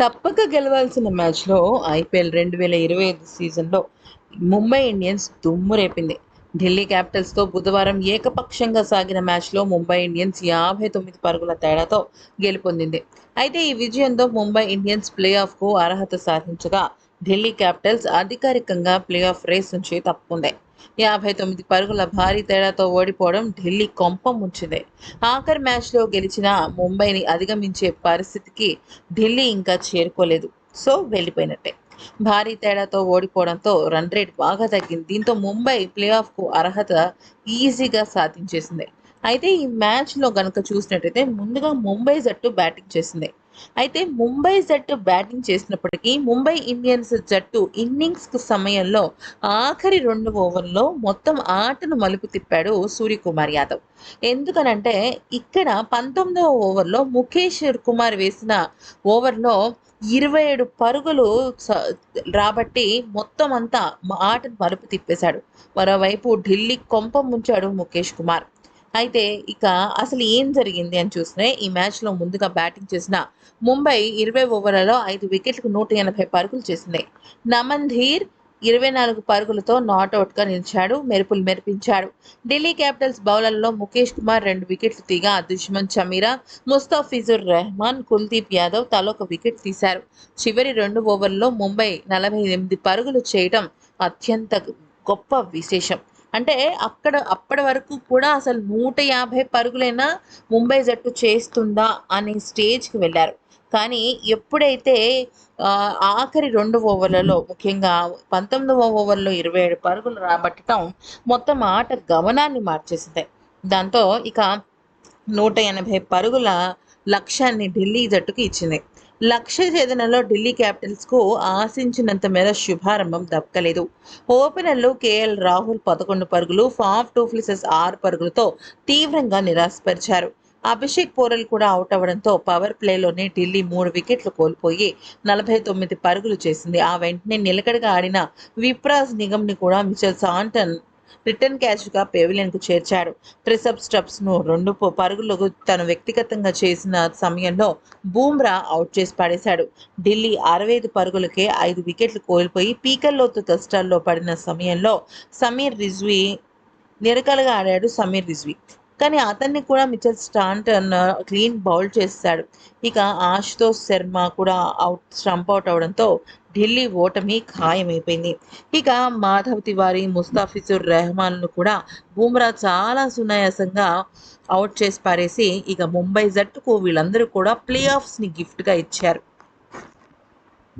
తప్పక గెలవాల్సిన మ్యాచ్లో ఐపీఎల్ రెండు వేల ఇరవై ఐదు సీజన్లో ముంబై ఇండియన్స్ దుమ్ము రేపింది. ఢిల్లీ క్యాపిటల్స్తో బుధవారం ఏకపక్షంగా సాగిన మ్యాచ్లో ముంబై ఇండియన్స్ యాభై తొమ్మిది పరుగుల తేడాతో గెలుపొందింది. అయితే ఈ విజయంతో ముంబై ఇండియన్స్ ప్లే ఆఫ్కు అర్హత సాధించగా ఢిల్లీ క్యాపిటల్స్ అధికారికంగా ప్లే ఆఫ్ రేస్ నుంచి తప్పుకుంది. యాభై తొమ్మిది పరుగుల భారీ తేడాతో ఓడిపోవడం ఢిల్లీ కొంప ముంచింది. ఆఖరి మ్యాచ్లో గెలిచిన ముంబైని అధిగమించే పరిస్థితికి ఢిల్లీ ఇంకా చేరుకోలేదు. సో వెళ్ళిపోయినట్టే. భారీ తేడాతో ఓడిపోవడంతో రన్ రేట్ బాగా తగ్గింది. దీంతో ముంబై ప్లే ఆఫ్కు అర్హత ఈజీగా సాధించేసింది. అయితే ఈ మ్యాచ్లో గనక చూసినట్టయితే ముందుగా ముంబై జట్టు బ్యాటింగ్ చేసింది. అయితే ముంబై జట్టు బ్యాటింగ్ చేసినప్పటికీ ముంబై ఇండియన్స్ జట్టు ఇన్నింగ్స్ సమయంలో ఆఖరి రెండు ఓవర్లో మొత్తం ఆటను మలుపు తిప్పాడు సూర్యకుమార్ యాదవ్. ఎందుకనంటే ఇక్కడ పంతొమ్మిదవ ఓవర్లో ముఖేష్ కుమార్ వేసిన ఓవర్లో ఇరవై ఏడు పరుగులు రాబట్టి మొత్తం అంతా ఆటను మలుపు తిప్పేశాడు. మరోవైపు ఢిల్లీ కొంప ముంచాడు ముఖేష్ కుమార్. అయితే ఇక అసలు ఏం జరిగింది అని చూస్తే ఈ మ్యాచ్లో ముందుగా బ్యాటింగ్ చేసిన ముంబై ఇరవై ఓవర్లలో ఐదు వికెట్లకు నూట ఎనభై పరుగులు చేసింది. నమన్ ధీర్ ఇరవై నాలుగు పరుగులతో నాట్అవుట్గా నిలిచాడు మెరుపులు మెరిపించాడు. ఢిల్లీ క్యాపిటల్స్ బౌలర్లలో ముఖేష్ కుమార్ రెండు వికెట్లు తీగా దుష్మన్ చమీరా ముస్తాఫిజుర్ రెహమాన్ కుల్దీప్ యాదవ్ తలొక వికెట్ తీశారు. చివరి రెండు ఓవర్లలో ముంబై నలభై ఎనిమిది పరుగులు చేయడం అత్యంత గొప్ప విశేషం. అంటే అక్కడ అప్పటి వరకు కూడా అసలు నూట యాభై పరుగులైనా ముంబై జట్టు చేస్తుందా అనే స్టేజ్కి వెళ్ళారు. కానీ ఎప్పుడైతే ఆఖరి రెండు ఓవర్లలో ముఖ్యంగా పంతొమ్మిదవ ఓవర్లో ఇరవై ఏడు పరుగులు రాబట్టడం మొత్తం ఆట గమనాన్ని మార్చేసింది. దాంతో ఇక నూట ఎనభై పరుగుల లక్ష్యాన్ని ఢిల్లీ జట్టుకు ఇచ్చింది. లక్ష్య ఛేదనలో ఢిల్లీ క్యాపిటల్స్కు ఆశించినంత మేర శుభారంభం దక్కలేదు. ఓపెనర్లు కేఎల్ రాహుల్ పదకొండు పరుగులు ఫాఫ్ టూఫ్లిసెస్ ఆరు పరుగులతో తీవ్రంగా నిరాశపరిచారు. అభిషేక్ పోరల్ కూడా అవుట్ అవ్వడంతో పవర్ ప్లేలోనే ఢిల్లీ మూడు వికెట్లు కోల్పోయి నలభై తొమ్మిది పరుగులు చేసింది. ఆ వెంటనే నిలకడగా ఆడిన విప్రాజ్ నిగమ్ని కూడా మిచెల్ సాంటన్ రిటర్న్ క్యాష్గా పెవిలియన్కు చేర్చాడు. ట్రిసప్ స్టప్స్ను రెండు పరుగులకు తను వ్యక్తిగతంగా చేసిన సమయంలో బూమ్రా అవుట్ చేసి పడేశాడు. ఢిల్లీ అరవై ఐదు పరుగులకే ఐదు వికెట్లు కోల్పోయి పీకల్లోతు కష్టాల్లో పడిన సమయంలో సమీర్ రిజ్వీ నిరకలుగా ఆడాడు సమీర్ రిజ్వీ. కానీ అతన్ని కూడా మిచెల్ స్టాంటన్ క్లీన్ బౌల్ చేశాడు. ఇక ఆశుతోష్ శర్మ కూడా అవుట్ స్టంప్ అవుట్ అవడంతో ఢిల్లీ ఓటమి ఖాయమైపోయింది. ఇక మాధవ్ తివారీ ముస్తాఫిజుర్ రెహమాన్ను కూడా బూమ్రా చాలా సునాయాసంగా అవుట్ చేసి పారేసి ఇక ముంబై జట్టుకు వీళ్ళందరూ కూడా ప్లే ఆఫ్స్ని గిఫ్ట్గా ఇచ్చారు.